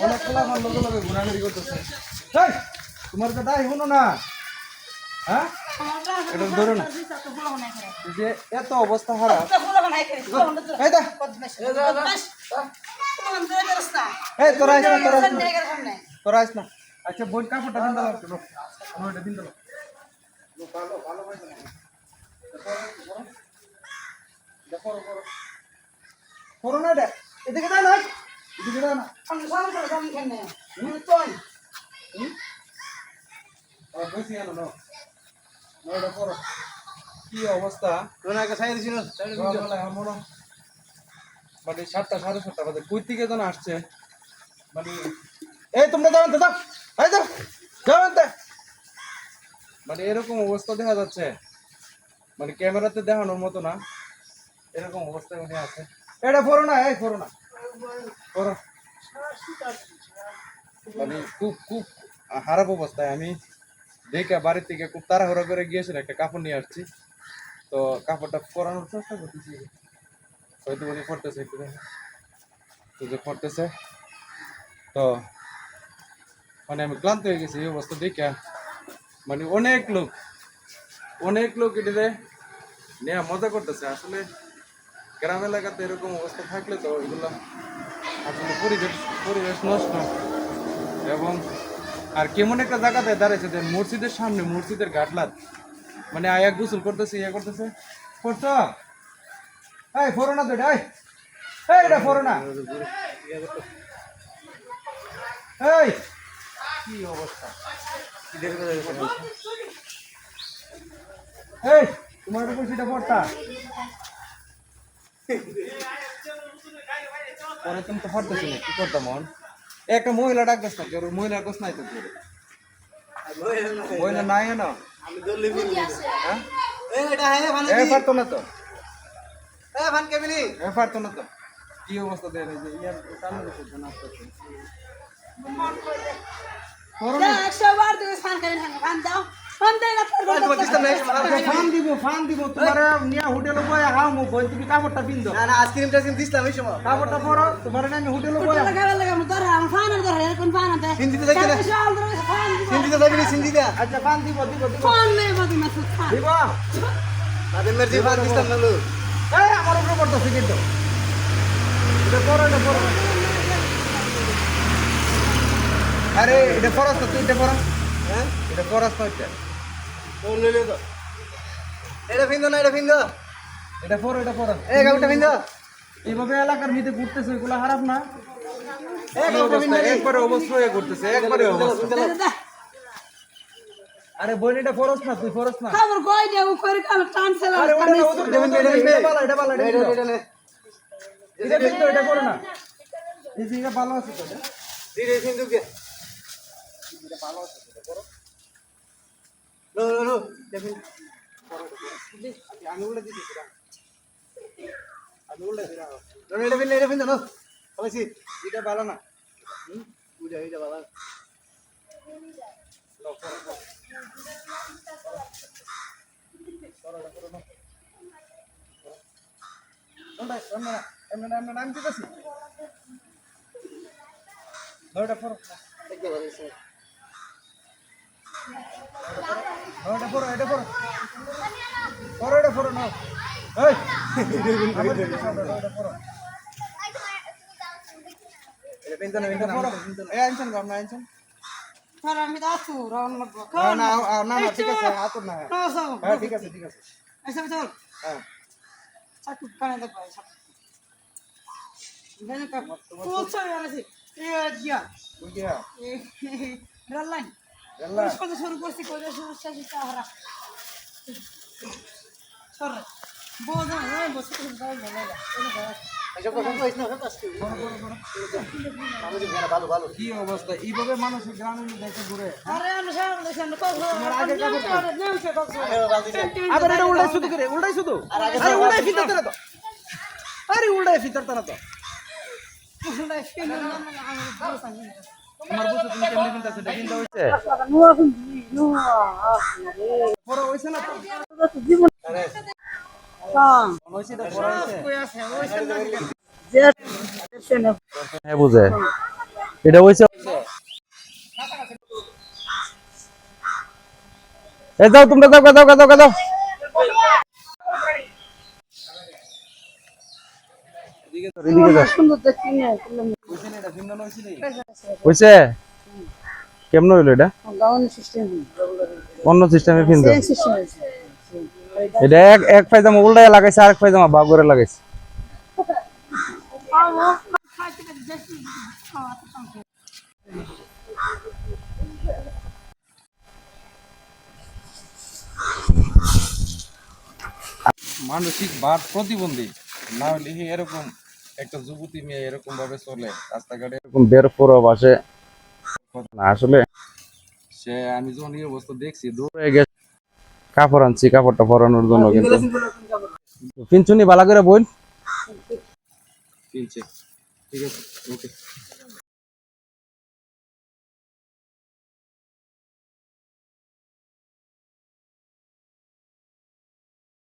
অনেক খেলা আমার লগে লগে ঘোরাঘুরি করতেছে তোমার কথা শুনো না হ্যাঁ ধরো না যে এত অবস্থা খারাপ আচ্ছা বোন কাপড়টা দিন দাও ওইটা দিন দাও ভালো ভালো পাইছে না দেখো করো কি অবস্থা মানে সাতটা সাড়ে সাতটা থেকে যেন আসছে মানে এই তোমরা মানে এরকম অবস্থা দেখা যাচ্ছে মানে ক্যামেরাতে দেখানোর মতো না এরকম অবস্থা উনি আছে এটা ফোরো না এই ফোরো না ফোরো মানে খুব খুব খারাপ অবস্থায় আমি দেখে বাড়ির থেকে খুব তাড়াহুড়া করে গিয়েছিল একটা কাপড় নিয়ে আসছি। তো কাপড়টা পরানোর চেষ্টা করতেছি। হয়তো উনি পড়তেছে একটু দেখেন। তো যে পড়তেছে, তো মানে আমি ক্লান্ত হয়ে গেছি, এই অবস্থা দেখে মানে অনেক লোক অনেক লোক এটাতে নেওয়া মজা করতেছে। আসলে গ্রাম এলাকাতে এরকম অবস্থা থাকলে তো এগুলো আসলে পরিবেশ পরিবেশ নষ্ট। এবং আর কেমন একটা জায়গাতে দাঁড়াইছে যে মসজিদের সামনে মসজিদের ঘাটলাত। মানে আয়া গোসল করতেছে ইয়া করতেছে। করছ? এই ফোরো না তো এটা এই। এই এটা ফোরো না এই। কি অবস্থা? এই তোমার উপর সেটা পড়তা? পরে তুমি তো পড়তেছি না কি করতাম মন? একটা মহিলা ডাকতেছ না কেউ মহিলা গোস নাই তো কেউ মহিলা নাই না? হ্যাঁ? এ পারতো না তো। এ পারতো না তো। কি অবস্থা দেয় যে ইয়ার কানে দেখো না করতে ফান দিব ফান দিব তোমার নিয়া হোটেলে বয় হাও মো বই তুমি কাপড়টা পিন্দো কাপড়টা পরো তোমার না আমি হোটেলে বয় আচ্ছা ফান দিব দিব দিব দিব এই আমার উপরে পড়তেছে কিন্তু এটা পড়ো এটা পড়ো আরে এটা পড়াস তো তুই এটা পড়া এটা পড়াস তো এটা এটা পড়ো এটা পড়ো এইভাবে এলাকার মধ্যে ঘুরতেছে এগুলো খারাপ না। একবারে অবশ্যই করতেছে একবারে অবস্থা। আরে বোন এটা ফরস না তুই ফরস না। খবর কই দেবো করে কাম টানছিল আরে ওটা না, ওটা না, না, এটা বালা, এটা বালা, এটা বালা। এটা কিন্তু এটা করো না। এই যে ভালো আছে তো এটা? না। উল্টে দিলাম। এটা ভালো না করো। করো, এটা এমনে না, এমনে না, এমনে না, আমি দিতেছি। নাও, এটা করো। এটা করো, এটা করো। করো, এটা করো, নাও। এই, আনছেন আনছেন? আমি তো আসু লাগবো। না, না, না, ঠিক আছে, হাতুর না, হ্যাঁ। হ্যাঁ, ঠিক আছে, ঠিক আছে। এসব চল। হ্যাঁ। চাকু কানে দেখ ভাই সব। চলে এ হ্যাঁ? কত শুরু করছি কই শুরু শেষ চাহরা সর বোঝা ওই বসে বসে যাই ভালো লাগে কি অবস্থা এইভাবে মানুষ গ্রামের ঘুরে দেখি আমরা কত আবার এটা উল্টাই শুধু করে উল্টাই শুধু আরে উল্টাই ফিতার তারা তো আরে উল্টাই ফিতার তারা তো তোমার তুমি তো আরে হইছে হ্যাঁ যাও তোমরা, যাও যাও যাও যাও এদিকে যাও সুন্দর দেখি না করলাম হইছে কেমন হইল এটা? অন্য সিস্টেমে আছে এটা এক এক পায়জামা উল্টায় লাগাইছে আর এক পায়জামা বাগ করে লাগাইছে। মানসিক বার প্রতিবন্ধী। না হলে এরকম একটা যুবতী মেয়ে এরকম ভাবে চলে রাস্তাঘাটে এরকম বের পর আসে। না আসলে সে আমি যখন এই অবস্থা দেখছি দৌড়ে গেছে। কাপড় আনছি কাপড়টা পরানোর জন্য কিন্তু। পিনচুনি বালা করে বই কিনছে ঠিক আছে ওকে।